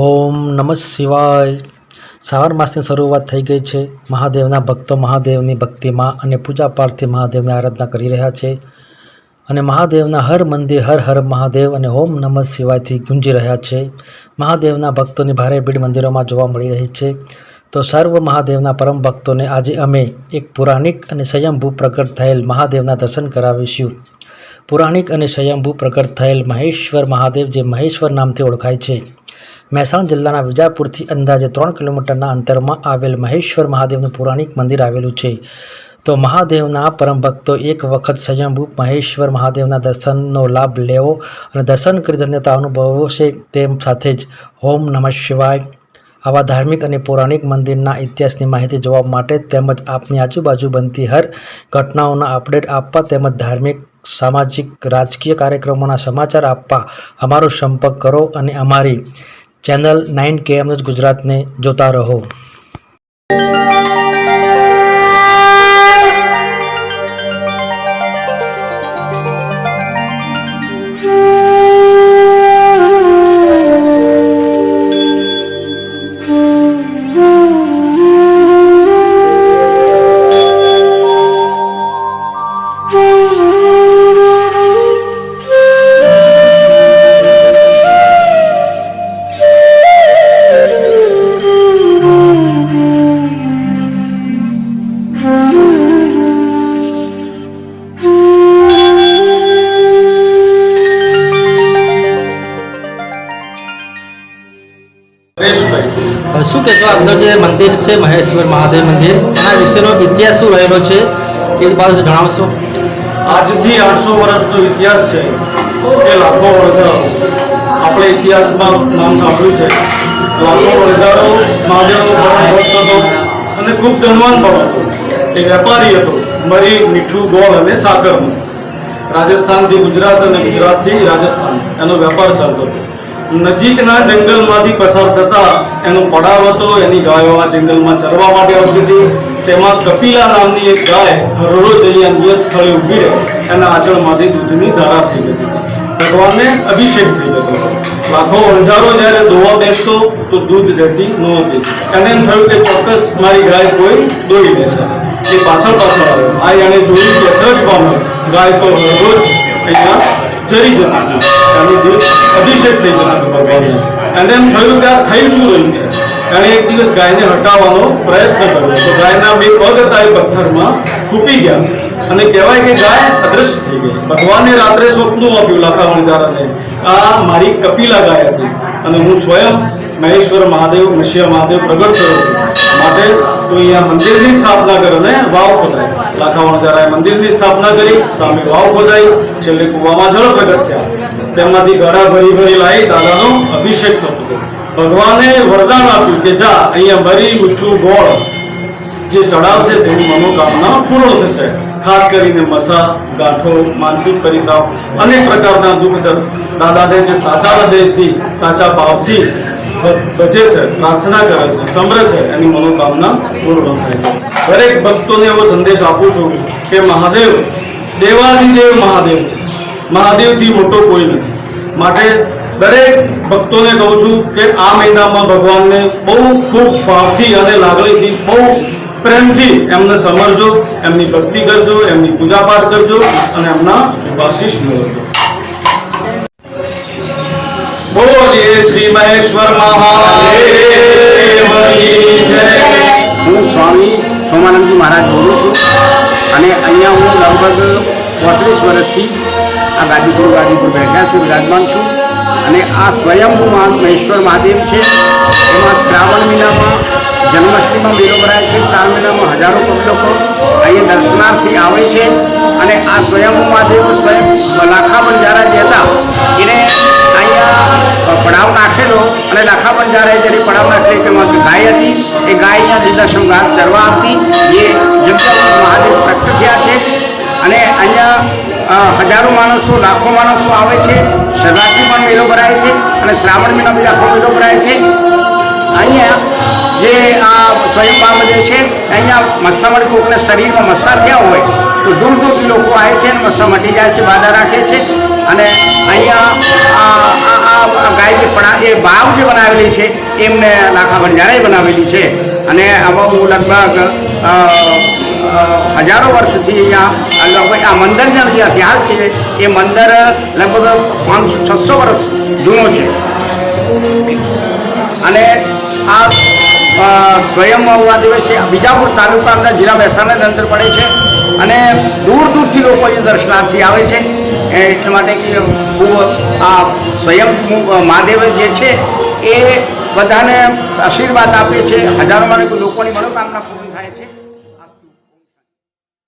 ઓમ નમઃ શિવાય. શ્રાવણ માસની શરૂઆત થઈ ગઈ છે. મહાદેવના ભક્તો મહાદેવની ભક્તિમાં અને પૂજા પાઠથી મહાદેવની આરાધના કરી રહ્યા છે. અને મહાદેવના હર મંદિર, હર હર મહાદેવ અને ઓમ નમઃ શિવાયથી ગુંજી રહ્યા છે. મહાદેવના ભક્તોની ભારે ભીડ મંદિરોમાં જોવા મળી રહી છે. તો સર્વ મહાદેવના પરમ ભક્તોને આજે અમે એક પુરાણિક અને સ્વયંભૂ પ્રગટ થયેલ મહાદેવના દર્શન કરાવીશું. પુરાણિક અને સ્વયંભૂ પ્રગટ થયેલ મહેશ્વર મહાદેવ જે મહેશ્વર નામથી ઓળખાય છે. મહેસાણા જિલ્લાના વિજાપુરથી અંદાજે ત્રણ કિલોમીટરના અંતરમાં આવેલ મહેશ્વર મહાદેવનું પૌરાણિક મંદિર આવેલું છે. તો મહાદેવના પરમ ભક્તો એક વખત સ્વયંભૂપ મહેશ્વર મહાદેવના દર્શનનો લાભ લેવો અને દર્શન કરી ધન્યતા અનુભવો છે તેમ સાથે જ ઓમ નમઃ શિવાય. આવા ધાર્મિક અને પૌરાણિક મંદિરના ઇતિહાસની માહિતી જોવા માટે તેમજ આપની આજુબાજુ બનતી હર ઘટનાઓના અપડેટ આપવા તેમજ ધાર્મિક, સામાજિક, રાજકીય કાર્યક્રમોના સમાચાર આપવા અમારો સંપર્ક કરો અને અમારી ચેનલ નાઇન કે એમ ગુજરાતને જોતા રહો. શું કહેશો? અંદર જે મંદિર છે, મહેશ્વર મહાદેવ મંદિર, એના વિશેનો ઇતિહાસ શું રહેલો છે? એ બાબત જણાવશો. આજથી આઠસો વર્ષનો ઇતિહાસ છે. એ લાખો વર્ષ આપણે ઇતિહાસમાં નામ સાંભળ્યું છે. લાખો વર્ષારો મહાદેવનો પરમ ભક્ત હતો અને ખૂબ ધનવાન પણ હતો. એ વેપારી હતો. મરી, મીઠું, ગોળ અને સાકરનું. રાજસ્થાનથી ગુજરાત અને ગુજરાતથી રાજસ્થાન. એનો વેપાર ચાલતો હતો. નજીકના જંગલમાંથી પસાર થતા એનો પડાવ હતો. એની ગાયો આ જંગલમાં ચરવા માટે આવતી હતી. તેમાં કપિલા નામની એક ગાય હરરોજ અહીંયા નિયત સ્થળે ઊભી રહે એના આંચળમાંથી દૂધની ધારા થઈ જતી ભગવાનને અભિષેક થઈ જતો હતો. લાખો વણઝારો જ્યારે દોવા બેસતો, તો દૂધ દેતી નહોતી. એને એમ થયું કે ચોક્કસ મારી ગાય કોઈ દોઈ લેશે એ પાછળ પાછળ આવ્યો. આ એને જોયું કે અચરજ પામ્યો. ગાય તો હરરોજ અહીંયા જરી જતા હતી. જે અભિષેક થઈ જતો ભગવાનનો. અને એમ થયું કે આ થઈ શું રહ્યું છે? એણે એક દિવસ ગાયને હટાવવાનો પ્રયત્ન કર્યો. તો ગાયના બે પગ હતા એ પથ્થરમાં ખૂપી ગયા. અને કહેવાય કે ગાય અદૃશ્ય થઈ ગઈ. ભગવાને રાત્રે સ્વપ્નું આપ્યું લાખા વણજારાને આ મારી કપિલા ગાય હતી. અને હું સ્વયં મહેશ્વર મહાદેવ મશિયા મહાદેવ પ્રગટ કરું માટે તો અહીંયા મંદિરની સ્થાપના કર અને વાવ ખોદાય. લાખાવણ વણજારાએ મંદિરની સ્થાપના કરી, સામે વાવ ખોદાઈ છેલ્લે કુવામાં જળ પ્રગટ થયા. તેમાંથી ગાળા ભરી ભરી લાવી દાદાનો અભિષેક થતો ભગવાને વરદાન આપ્યું કે જા, અહીંયા ભરી મીઠું ગોળ. જે ચડાવશે તેની મનોકામના પૂર્ણ થશે. ખાસ કરીને મસા, ગાંઠો, માનસિક પરિતાપ, અનેક પ્રકારના દુઃખ દાદાને જે સાચા હૃદયથી, સાચા ભાવથી બચે છે, પ્રાર્થના કરે છે સમરે છે, એની મનોકામના પૂર્ણ થાય છે. દરેક ભક્તોને એવો સંદેશ આપું છું કે મહાદેવ દેવાધિદેવ મહાદેવ છે. મહાદેવથી મોટો કોઈ નથી. માટે દરેક ભક્તોને કહું છું કે આ મહિનામાં ભગવાનને બહુ ખૂબ ભાવથી અને લાગણીથી બહુ પ્રેમથી એમને સમરજો, એમની ભક્તિ કરજો, એમની પૂજા પાઠ કરજો અને એમના શુભાશીષ મેળવજો. બોલીએ શ્રી મહેશ્વર હું સ્વામી સોમાનંદજી મહારાજ બોલું છું અને અહીંયા હું લગભગ પોત્રીસ વર્ષથી આ ગાદીપુર ગાદીપુર બેઠા છું, વિરાજમાન છું અને આ સ્વયંભૂ મહેશ્વર મહાદેવ છે. એમાં શ્રાવણ મહિનામાં જન્માષ્ટમીમાં મેળો ભરાય છે. શ્રાવણ મહિનામાં હજારો પબ્લિકો અહીંયા દર્શનાર્થી આવે છે અને આ સ્વયંભૂ મહાદેવ, સ્વયં લાખા બંજારા જે હતા, એને અહીંયા પડાવ નાખેલો અને લાખા બંજારાએ જ્યારે પડાવ નાખેલી તેમાં ગાય હતી. એ ગાય અહીંયા લીલાશમ ઘાસ ચરવા આવતી એ જગ્યા મહાદેવ પ્રગટ થયા છે અને અહીંયા હજારો માણસો, લાખો માણસો આવે છે. શિવરાત્રિ પણ મેળો ભરાય છે અને શ્રાવણ મહિના બી આખો મેળો ભરાય છે. અહીંયા જે આ સ્વયંભાવ જે છે, અહીંયા મસ્સા માટે કોકને શરીરમાં મસ્સા થયા હોય, તો દૂર દૂરથી લોકો આવે છે અને મસ્સા મટી જાય છે, બાધા રાખે છે. અને અહીંયા આ ગાય જે પડા, એ બાવ જે બનાવેલી છે, એમને લાખા ભંજારાએ બનાવેલી છે. અને આમાં હું લગભગ હજારો વર્ષથી અહીંયા આ મંદિરનો જે ઇતિહાસ છે, એ મંદિર લગભગ પાંચસો, છસો વર્ષ જૂનો છે. અને આ અ, સ્વયં મહુવા દિવસે બીજાપુર તાલુકા અંદર જિલ્લા મહેસાણાની અંદર પડે છે અને દૂર દૂરથી લોકો અહીં દર્શનાર્થી આવે છે. એટલા માટે કે ખૂબ આ સ્વયં મહાદેવ જે છે એ બધાને આશીર્વાદ આપે છે. હજારો લોકોની મનોકામના પૂર્ણ થાય છે.